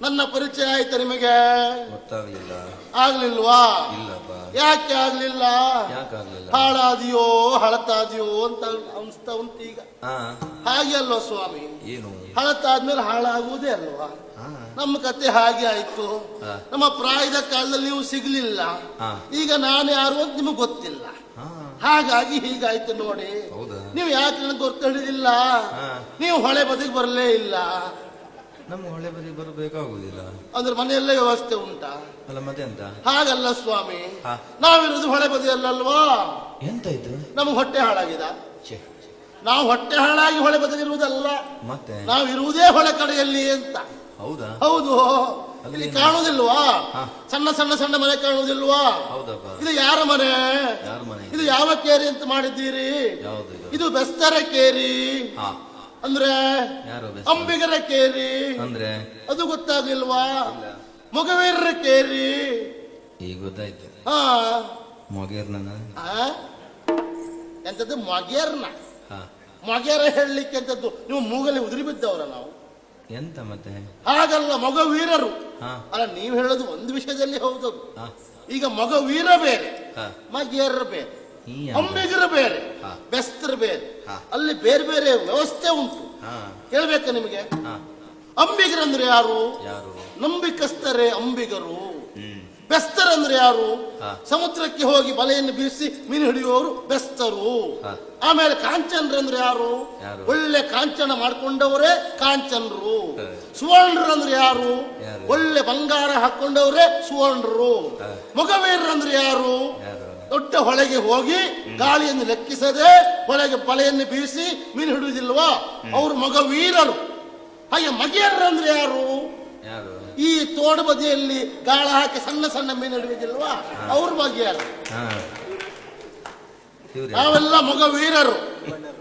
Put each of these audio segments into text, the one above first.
ನನ್ನ ಪರಿಚಯ ಆಯ್ತಾ ನಿಮಗೆ? ಗೊತ್ತಾಗ್ಲಿಲ್ಲ. ಆಗ್ಲಿಲ್ವಾ? ಇಲ್ಲಪ್ಪ. ಯಾಕೆ ಆಗ್ಲಿಲ್ಲ? ಯಾಕಾಗ್ಲಿಲ್ಲ ಹಾಳಾದಿಯೋ ಹಳತಾದಿಯೋ ಅಂತ ಅನ್ಸ್ತಾ ಉಂಟು ಈಗ. ಹಾ. ಹಾಗೆ ಅಲ್ವಾ ಸ್ವಾಮಿ? ಏನು? ಹಳತಾದ್ಮೇಲೆ ಹಾಳಾಗುವುದೇ ಅಲ್ವಾ? ನಮ್ಮ ಕತೆ ಹಾಗೆ ಆಯ್ತು. ನಮ್ಮ ಪ್ರಾಯದ ಕಾಲದಲ್ಲಿ ನೀವು ಸಿಗ್ಲಿಲ್ಲ. ಈಗ ನಾನು ಯಾರು ಅಂತ ನಿಮಗೆ ಗೊತ್ತಿಲ್ಲ. ಹಾಗಾಗಿ ಹೀಗಾಯ್ತು ನೋಡಿ. ನೀವು ಯಾಕೆ ನನಗೆ ಗೊತ್ತಿಲ್ಲ ನೀವು ಹೊಳೆ ಬದಿಗೆ ಬರಲೇ ಇಲ್ಲ. ನಮ್ಮ ಹೊಳೆ ಬದಿ ಬರಬೇಕಾಗುದಿಲ್ಲ ಅಂದ್ರೆ ಮನೆಯಲ್ಲೇ ವ್ಯವಸ್ಥೆ ಉಂಟಾ? ಅಲ್ಲ ಮತ್ತೆ ಎಂತ ಹಾಗಲ್ಲ ಸ್ವಾಮಿ. ಹಾ. ನಾವಿರೋದು ಹೊಳೆ ಬದಿಯಲ್ಲಲ್ವಾ? ಎಂತಾಯ್ತು ನಮ್ಗೆ ಹೊಟ್ಟೆ ಹಾಳಾಗಿದೆ. ಛೆ, ನಾವು ಹೊಟ್ಟೆ ಹಾಳಾಗಿ ಹೊಳೆ ಬದಿಗಿರುವುದಲ್ಲ ಮತ್ತೆ? ನಾವು ಇರುವುದೇ ಹೊಳೆ ಕಡೆಯಲ್ಲಿ ಅಂತ. ಹೌದಾ? ಹೌದು. ಇಲ್ಲಿ ಕಾಣುವುದಿಲ್ವಾ? ಹಾ. ಸಣ್ಣ ಸಣ್ಣ ಸಣ್ಣ ಮನೆ ಕಾಣುವುದಿಲ್ವಾ? ಹೌದಪ್ಪ. ಇದು ಯಾರ ಮನೆ? ಯಾರ ಮನೆ? ಇದು ಯಾವ ಕೇರಿ ಅಂತ ಮಾಡಿದ್ದೀರಿ? ಯಾವ್ದು ಇದು? ಇದು ಬೆಸ್ತರ ಕೇರಿ. ಹಾ. ಅಂದ್ರೆ ಯಾರು ಅಂಬಿಗರ ಕೇರಿ. ಅಂದ್ರೆ? ಅದು ಗೊತ್ತಾಗ್ಲಿಲ್ವಾ ಮೊಗವೀರರ ಕೇರಿ. ಈಗ ಗೊತ್ತಾಯ್ತು. ಹಾ. ಮೊಗೇರ್ ನನ್ನ ಆ? ಎಂತದ್ದು ಮೊಗೇರ್ನ? ಹಾ. ಮೊಗೇರ ಹೇಳಲಿಕ್ಕೆ ಅಂತದ್ದು ನೀವು ಮೂಗಲ್ಲಿ ಉದುರಿ ಬಿದ್ದವರ ನಾವು. ಎಂತ ಮತ್ತೆ? ಹಾಗಲ್ಲ ಮೊಗವೀರರು. ಹಾ. ಅಲ್ಲ ನೀವು ಹೇಳೋದು ಒಂದು ವಿಷಯದಲ್ಲಿ ಹೌದು ಹಾ. ಈಗ ಮೊಗವೀರ ಬೇರೆ ಹಾ. ಮಗೇರ ಬೇರೆ. ಅಂಬಿಗರ ಬೇರೆ ಬೆಸ್ತರು ಬೇರೆ. ಅಲ್ಲಿ ಬೇರೆ ಬೇರೆ ವ್ಯವಸ್ಥೆ ಉಂಟು. ಹೇಳ್ಬೇಕು ನಿಮಗೆ? ಅಂಬಿಗರಂದ್ರೆ ಯಾರು? ಯಾರು? ನಂಬಿಕಸ್ತರೇ ಅಂಬಿಗರು. ಬೆಸ್ತರಂದ್ರೆ ಯಾರು? ಸಮುದ್ರಕ್ಕೆ ಹೋಗಿ ಬಲೆಯನ್ನು ಬೀಸಿ ಮೀನು ಹಿಡಿಯುವವರು ಬೆಸ್ತರು. ಆಮೇಲೆ ಕಾಂಚನ್ರಂದ್ರೆ ಯಾರು? ಒಳ್ಳೆ ಕಾಂಚನ ಮಾಡ್ಕೊಂಡವರೇ ಕಾಂಚನ್ರು. ಸುವರ್ಣರು ಸುವರ್ಣರಂದ್ರೆ ಯಾರು? ಒಳ್ಳೆ ಬಂಗಾರ ಹಾಕೊಂಡವರೇ ಸುವರ್ಣರು. ಮೊಗವೀರ್ರಂದ್ರೆ ಯಾರು? ದೊಡ್ಡ ಹೊಳೆಗೆ ಹೋಗಿ ಗಾಳಿಯನ್ನು ಲೆಕ್ಕಿಸದೆ ಹೊಳೆಗೆ ಪಲೆಯನ್ನು ಬೀಸಿ ಮೀನು ಹಿಡಿಯುವುದಿಲ್ವಾ ಅವರು ಮಗವೀರರು ಹಾಗೆ ಮಗಿಯರಂದ್ರೆ ಯಾರು? ಯಾರು? ಈ ತೋಡು ಬದಿಯಲ್ಲಿ ಗಾಳ ಹಾಕಿ ಸಣ್ಣ ಸಣ್ಣ ಮೀನು ಹಿಡಿಯುವುದಿಲ್ವಾ ಅವ್ರ ಮಗಿಯರು? ನಾವೆಲ್ಲ ಮಗ ವೀರರು.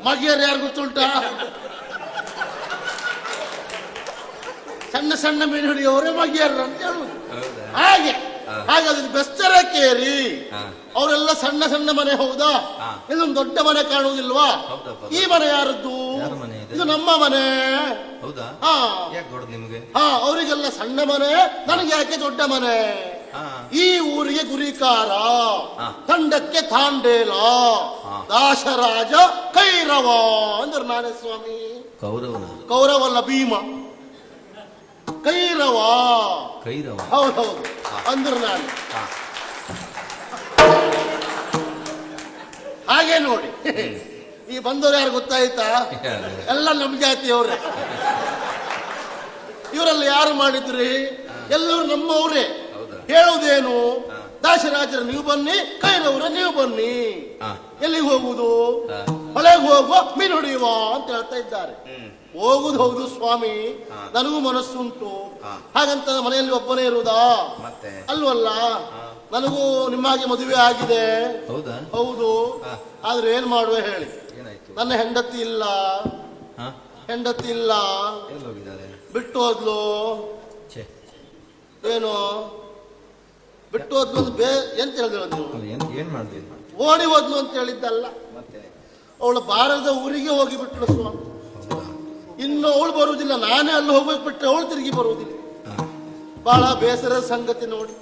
ಮಗಿಯರು ಯಾರು ಗೊತ್ತುಂಟ? ಸಣ್ಣ ಸಣ್ಣ ಮೀನು ಹಿಡಿಯೋರೇ ಮಗಿಯರು ಅಂತ ಹೇಳುವುದು ಹಾಗೆ. ಹಾಗಾದ್ರೆ ಬೆಸ್ತರ ಕೇರಿ ಅವರೆಲ್ಲ ಸಣ್ಣ ಸಣ್ಣ ಮನೆ ಹೌದಾ? ಇದೊಂದು ದೊಡ್ಡ ಮನೆ ಕಾಣುವುದಿಲ್ವಾ? ಈ ಮನೆ ಯಾರದ್ದು? ಇದು? ನಮ್ಮ ಮನೆ. ಹೌದಾ? ಹಾ. ನಿಮ್ಗೆ? ಅವರಿಗೆಲ್ಲ ಸಣ್ಣ ಮನೆ ನನಗೆ ಯಾಕೆ ದೊಡ್ಡ ಮನೆ? ಈ ಊರಿಗೆ ಗುರಿಕಾರ. ತಂಡಕ್ಕೆ ತಾಂಡೇಲ. ದಾಶರಾಜ ಕೈರವ ಅಂದ್ರೆ ನಾನೇ ಸ್ವಾಮಿ. ಕೌರವನ ಕೌರವಲ್ಲ ಭೀಮ. ಕೈರವ. ಕೈರವ? ಹೌದೌದು. ಅಂದ್ರೆ ನಾನು. ಹಾಗೆ ನೋಡಿ. ಈ ಬಂದವರು ಯಾರು ಗೊತ್ತಾಯ್ತಾ? ಎಲ್ಲ ನಮ್ಮ ಜಾತಿಯವ್ರೆ. ಇವರಲ್ಲಿ ಯಾರು ಮಾಡಿದ್ರಿ? ಎಲ್ಲರೂ ನಮ್ಮವರೇ? ಹೇಳುವುದೇನು. ದಾಸರಾಜರ ನೀವು ಬನ್ನಿ ಕೈರವರ ನೀವು ಬನ್ನಿ. ಎಲ್ಲಿಗೆ ಹೋಗುವುದು. ಹೊಳೆಗೆ ಹೋಗುವ ಮೀನು ಹೊಡೆಯುವ ಅಂತ ಹೇಳ್ತಾ ಇದ್ದಾರೆ. ಹೋಗುದು ಹೌದು ಸ್ವಾಮಿ ನನಗೂ ಮನಸ್ಸುಂಟು. ಹಾಗಂತ ಮನೆಯಲ್ಲಿ ಒಬ್ಬನೇ ಇರುವುದಾ? ಮತ್ತೆ? ಅಲ್ವಲ್ಲ. ನನಗೂ ನಿಮ್ಮ ಹಾಗೆ ಮದುವೆ ಆಗಿದೆ. ಹೌದಾ. ಆದ್ರೆ ಏನ್ ಮಾಡುವೆ ಹೇಳಿ? ನನ್ನ ಹೆಂಡತಿ ಇಲ್ಲ. ಹೆಂಡತಿ ಇಲ್ಲ. ಬಿಟ್ಟು ಹೋದ್ಲು. ಏನು? ಬಿಟ್ಟು ಹೋದ್ಲು ಅಂತ ಬೇ ಎಂತ ಹೇಳಿದ್ರು ನೀವು? ಏನ್ ಓಡಿ ಹೋದ್ಲು ಅಂತ ಹೇಳಿದ್ದಲ್ಲ. ಮತ್ತೆ? ಅವಳು ಬಾರದ ಊರಿಗೆ ಹೋಗಿ ಬಿಟ್ಲು ಸ್ವಾಮಿ. ಇನ್ನು ಅವಳು ಬರುವುದಿಲ್ಲ. ನಾನೇ ಅಲ್ಲಿ ಹೋಗ್ಬೇಕು ಬಿಟ್ಟರೆ ಅವಳು ತಿರುಗಿ ಬರುವುದಿಲ್ಲ. ಬಹಳ ಬೇಸರದ ಸಂಗತಿ ನೋಡಿ.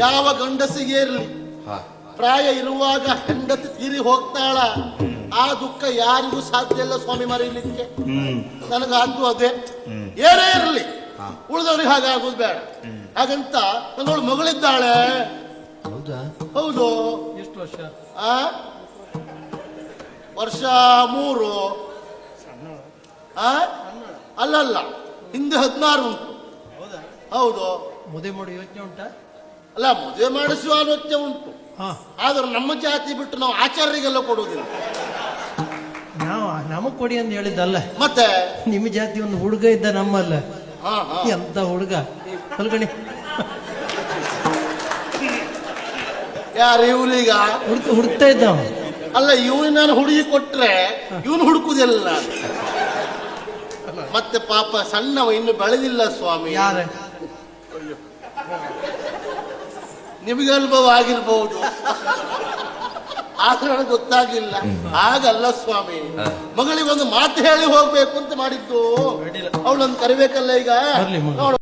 ಯಾವ ಗಂಡಸಿಗೆ ಇರಲಿ? ಪ್ರಾಯ ಇರುವಾಗ ಹೆಂಡತಿ ತೀರಿ ಹೋಗ್ತಾಳ? ಆ ದುಃಖ ಯಾರಿಗೂ ಸಾಧ್ಯ ಇಲ್ಲ ಸ್ವಾಮಿ ಮರೀಲಿಕ್ಕೆ. ನನಗ ನನಗಾದ್ದು ಅದೇ. ಏನೇ ಇರಲಿ. ಹಾ. ಹಾಗೆ ಆಗೋದು ಬೇಡ. ಹಾಗಂತ ನನ್ನವಳು ಮಗಳಿದ್ದಾಳೆ. ಹೌದಾ? ಹೌದು. ಎಷ್ಟು ವರ್ಷ? ಆ? ವರ್ಷ ಮೂರು. ಆ? ಅಲ್ಲಲ್ಲ ಹಿಂದೆ ಹದಿನಾರು ಉಂಟು. ಹೌದಾ? ಹೌದು. ಮದುವೆ ಮಾಡಿ ಯೋಚನೆ ಉಂಟಾ? ಅಲ್ಲ ಮದುವೆ ಮಾಡಿಸುವ ಆಲೋಚನೆ ಉಂಟು. ಹಾ. ಆದ್ರೆ ನಮ್ಮ ಜಾತಿ ಬಿಟ್ಟು ನಾವು ಆಚಾರ್ಯರಿಗೆಲ್ಲ ಕೊಡುವುದಿಲ್ಲ. ನಾವು ನಮಗ್ ಕೊಡಿ ಅಂತ ಹೇಳಿದ್ದಲ್ಲ. ಮತ್ತೆ? ನಿಮ್ಮ ಜಾತಿ ಒಂದು ಹುಡುಗ ಇದ್ದ ನಮ್ಮಲ್ಲ. ಎಂತ ಹುಡುಗ? ಹುಡುಗಣಿ ಯಾರು ಇವ್ರೀಗ ಹುಡುಕ ಹುಡುಕ್ತಾ ಇದ್ದ. ಅಲ್ಲ ಇವನು ನಾನು ಹುಡುಗಿ ಕೊಟ್ರೆ ಇವನು ಹುಡುಕುದಿಲ್ಲ. ಮತ್ತೆ ಪಾಪ ಸಣ್ಣವ ಇನ್ನು ಬೆಳೆದಿಲ್ಲ ಸ್ವಾಮಿ. ಯಾರ? ನಿಮಗೆ ಅನುಭವ ಆಗಿರ್ಬಹುದು ಆದ್ರೆ ಗೊತ್ತಾಗಿಲ್ಲ. ಆಗಲ್ಲ ಹಾಗಲ್ಲ ಸ್ವಾಮಿ. ಮಗಳಿಗೆ ಒಂದು ಮಾತು ಹೇಳಿ ಹೋಗ್ಬೇಕು ಅಂತ ಮಾಡಿದ್ದು. ಅವಳನ್ನು ಕರಿಬೇಕಲ್ಲ ಈಗ. ನೋಡು.